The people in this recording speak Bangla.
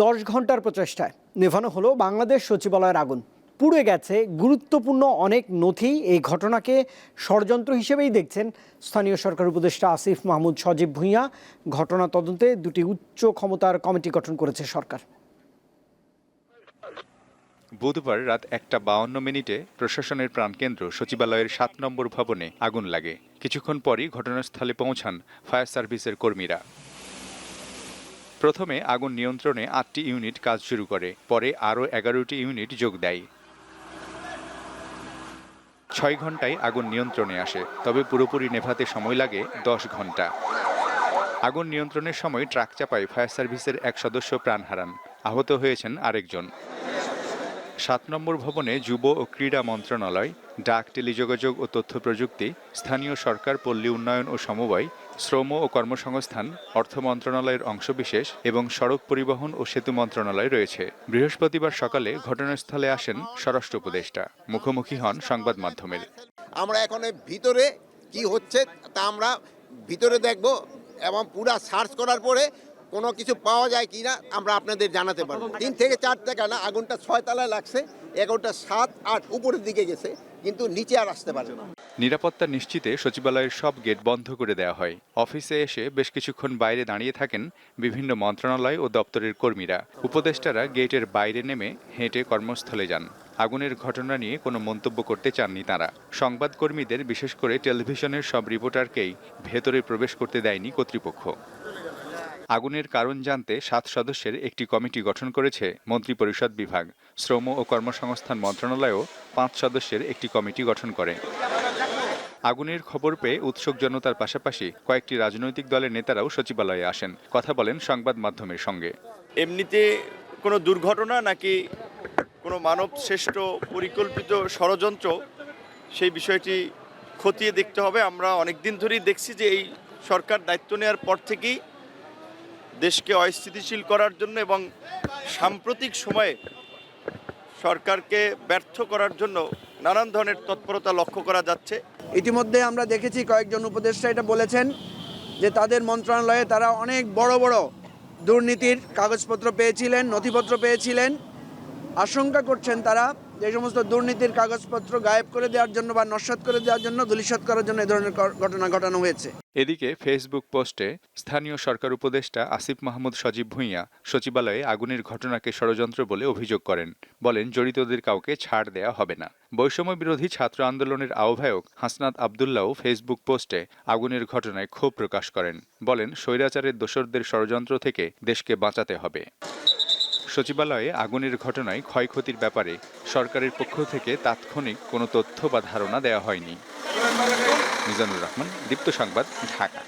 দশ ঘণ্টার প্রচেষ্টায়। নেভানো হলো বাংলাদেশ সচিবালয়ের আগুন। পুড়ে গেছে গুরুত্বপূর্ণ অনেক নথি। এই ঘটনাকে ষড়যন্ত্র হিসেবেই দেখছেন স্থানীয় সরকার উপদেষ্টা আসিফ মাহমুদ সজীব ভূঁইয়া। ঘটনা তদন্তে দুটি উচ্চ ক্ষমতার কমিটি গঠন করেছে সরকার। বুধবার রাত একটা বাউন্ন মিনিটে প্রশাসনের প্রাণকেন্দ্র সচিবালয়ের সাত নম্বর ভবনে আগুন লাগে। কিছুক্ষণ পরই ঘটনাস্থলে পৌঁছান ফায়ার সার্ভিসের কর্মীরা। প্রথমে আগুন নিয়ন্ত্রণে আটটি ইউনিট কাজ শুরু করে, পরে আরও এগারোটি ইউনিট যোগ দেয়। ছয় ঘন্টায় আগুন নিয়ন্ত্রণে আসে, তবে পুরোপুরি নেভাতে সময় লাগে দশ ঘণ্টা আগুন নিয়ন্ত্রণের সময় ট্রাক চাপায় ফায়ার সার্ভিসের এক সদস্য প্রাণ হারান, আহত হয়েছেন আরেকজন। সাত নম্বর ভবনে যুব ও ক্রীড়া মন্ত্রণালয়, ডাক, টেলিযোগাযোগ ও তথ্য প্রযুক্তি স্থানীয় সরকার, পল্লী উন্নয়ন ও সমবায় শ্রম ও কর্মসংস্থান, অর্থ মন্ত্রণালয়ের অংশবিশেষ এবং সড়ক পরিবহন ও সেতু মন্ত্রণালয় রয়েছে। বৃহস্পতিবার সকালে ঘটনাস্থলে আসেন স্বরাষ্ট্র উপদেষ্টা। মুখোমুখি হন সংবাদ মাধ্যমের। আমরা এখন ভিতরে কি হচ্ছে তা আমরা ভিতরে দেখব এবং পুরা সার্চ করার পরে কোনো কিছু পাওয়া যায় কি না আমরা আপনাদের জানাতে পারব। তিন থেকে চার টাকা না, আগুনটা ছয় তলায় লাগছে, এগারোটা সাত আট উপরের দিকে গেছে, কিন্তু নিচে আর আসতে পারে না। নিরাপত্তা নিশ্চিতে সচিবালয়ের সব গেট বন্ধ করে দেওয়া হয়। অফিসে এসে বেশ কিছুক্ষণ বাইরে দাঁড়িয়ে থাকেন বিভিন্ন মন্ত্রণালয় ও দপ্তরের কর্মীরা। উপদেষ্টারা গেটের বাইরে নেমে হেঁটে কর্মস্থলে যান। আগুনের ঘটনা নিয়ে কোনো মন্তব্য করতে চাননি তারা। সংবাদকর্মীদের বিশেষ করে টেলিভিশনের সব রিপোর্টারকেই ভেতরে প্রবেশ করতে দেয়নি কর্তৃপক্ষ। আগুনের কারণ জানতে সাত সদস্যের একটি কমিটি গঠন করেছে মন্ত্রিপরিষদ বিভাগ। শ্রম ও কর্মসংস্থান মন্ত্রণালয়ও পাঁচ সদস্যের একটি কমিটি গঠন করে। আগুনের খবর পেয়ে উৎসুক জনতার পাশাপাশি কয়েকটি রাজনৈতিক দলের নেতারাও সচিবালয়ে আসেন। কথা বলেন সংবাদ মাধ্যমের সঙ্গে। এমনিতে কোনো দুর্ঘটনা নাকি কোনো মানব শ্রেষ্ঠ পরিকল্পিত ষড়যন্ত্র, সেই বিষয়টি খতিয়ে দেখতে হবে। আমরা অনেক দিন ধরেই দেখছি যে এই সরকার দায়িত্ব নেওয়ার পর থেকেই দেশকে অস্থিতিশীল করার জন্য এবং সাম্প্রতিক সময়ে সরকারকে ব্যর্থ করার জন্য নানান ধরনের তৎপরতা লক্ষ্য করা যাচ্ছে। ইতিমধ্যে আমরা দেখেছি কয়েকজন উপদেষ্টা এটা বলেছেন যে তাদের মন্ত্রণালয়ে তারা অনেক বড় বড় দুর্নীতির কাগজপত্র পেয়েছিলেন, নথিপত্র পেয়েছিলেন। আশঙ্কা করছেন তারা যে সমস্ত দুর্নীতির কাগজপত্র গায়েব করে দেওয়ার জন্য বা নস্বাত করে দেওয়ার জন্য, ধূলিসাৎ করার জন্য এ ধরনের ঘটনা ঘটানো হয়েছে। এদিকে ফেসবুক পোস্টে স্থানীয় সরকার উপদেষ্টা আসিফ মাহমুদ সজীব ভূঁইয়া সচিবালয়ে আগুনের ঘটনাকে ষড়যন্ত্র বলে অভিযোগ করেন। বলেন, জড়িতদের কাউকে ছাড় দেয়া হবে না। বৈষম্য বিরোধী ছাত্র আন্দোলনের আহ্বায়ক হাসনাত আবদুল্লাও ফেসবুক পোস্টে আগুনের ঘটনায় ক্ষোভ প্রকাশ করেন। বলেন, স্বৈরাচারের দোসরদের ষড়যন্ত্র থেকে দেশকে বাঁচাতে হবে। সচিবালয়ে আগুনের ঘটনায় ক্ষয়ক্ষতির ব্যাপারে সরকারের পক্ষ থেকে তাৎক্ষণিক কোনো তথ্য বা ধারণা দেওয়া হয়নি। মিজানুর রহমান, দীপ্ত সংবাদ, ঢাকা।